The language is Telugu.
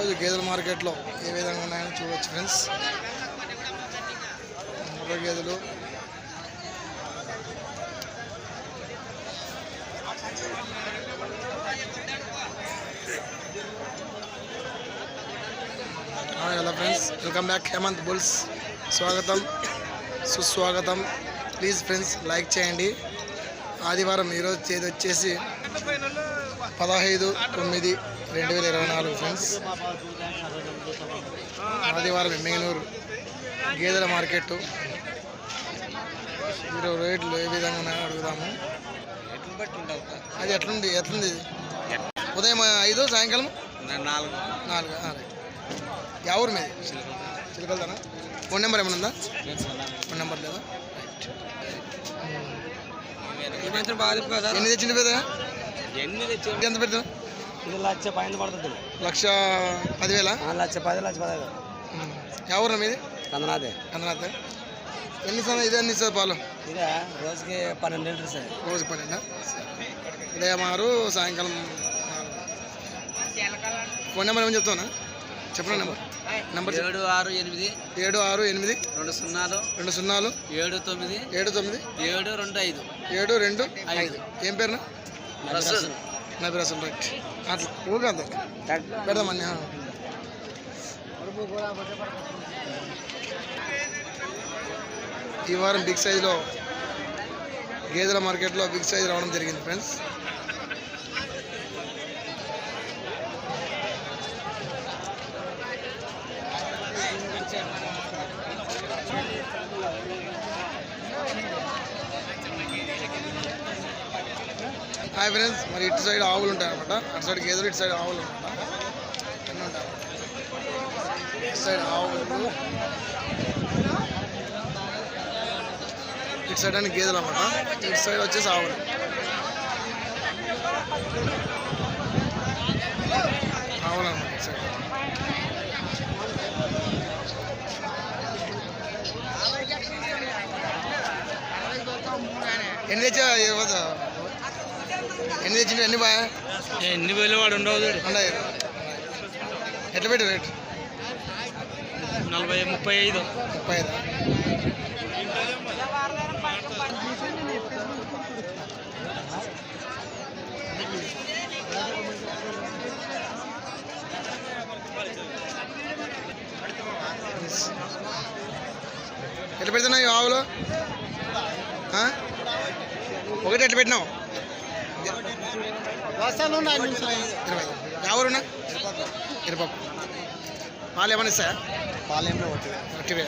గేదెల మార్కెట్లో ఏ విధంగా ఉన్నాయని చూడవచ్చు ఫ్రెండ్స్. ముర్ర గేదెలు. Hello friends. Welcome back. Hemanth bulls. స్వాగతం. సుస్వాగతం. ప్లీజ్ ఫ్రెండ్స్ లైక్ చేయండి. ఆదివారం ఈరోజు తేదీ వచ్చేసి పదహైదు తొమ్మిది రెండు వేల ఇరవై నాలుగు ఫ్రెండ్స్. ఆదివారం ఎమ్మెగనూరు గేదెల మార్కెట్. మీరు రేట్లు ఏ విధంగా ఉన్నాయో అడుగుదాము. అది ఎట్లుంది? ఎట్లుంది ఉదయం ఐదు సాయంకాలం? నాలుగు. నాలుగు యా ఊరు మీది? చిలకలదానా ఫోన్ నెంబర్ ఏమైనా ఉందా? ఫోన్ నెంబర్ లేదా? ఎన్ని తెచ్చింది పెద్ద ఎన్ని తెచ్చావు? ఎంత పెడతాం ఇది లక్ష పైన పడుతుంది లక్ష పదివేల? లక్ష పది లక్ష పదహైదు ఊరు మీది? కందనాదే అన్ననాథ్ ఎన్ని సమయం ఇదే ఎన్ని సార్ పాలు? ఇదే రోజుకి పన్నెండు లీటర్స్. రోజు పన్నెండా? ఉదయం ఆరు సాయంకాలం ఫోన్ నెంబర్ ఏమని చెప్తానా చెప్పనా నెంబర్? నెంబర్. ఏడు ఆరు ఎనిమిది. ఏడు ఆరు ఎనిమిది. రెండు సున్నాలు. రెండు సున్నాలు. ఏడు తొమ్మిది. ఏడు తొమ్మిది. ఏడు రెండు ఐదు. ఏడు రెండు ఐదు. ఏం పేరునా? నబీ రసూల్ రైట్ అట్లా ఊరికే అంత. పెడదామని ఆ. ఈ వారం బిగ్ సైజులో గేదెల మార్కెట్లో బిగ్ సైజ్ రావడం జరిగింది ఫ్రెండ్స్ హాయ్ ఫ్రెండ్స్ మరి ఇటు సైడ్ ఆవులు ఉంటాయి అనమాట అటు సైడ్ గేదెలు ఇటు సైడ్ ఆవులు అనమాట అన్నీ ఉంటాయి? ఇటు సైడ్ ఆవులు ఇటు సైడ్ అని గేదెలు అనమాట ఇటు సైడ్ వచ్చేసి ఆవులు. ఆవులు అనమాట ఇటు సైడ్. ఎన్ని తెచ్చా ఎన్ని తెచ్చిండు ఎన్ని బాగా ఎన్ని వేలు వాడు ఉండవు ఉన్నాయి ఎట్లా పెట్టు రేట్? నలభై ముప్పై ఐదు. ముప్పై ఐదు? ఎట్లా పెడుతున్నావు ఆవులు? ఒకటి ఎట్లా పెట్టినావు? ఇరవై ఎవరున్నా ఇరపప్పు పాలు ఏమైనా ఇస్తాయా పాలెంలో ఒకటి ఒకటివే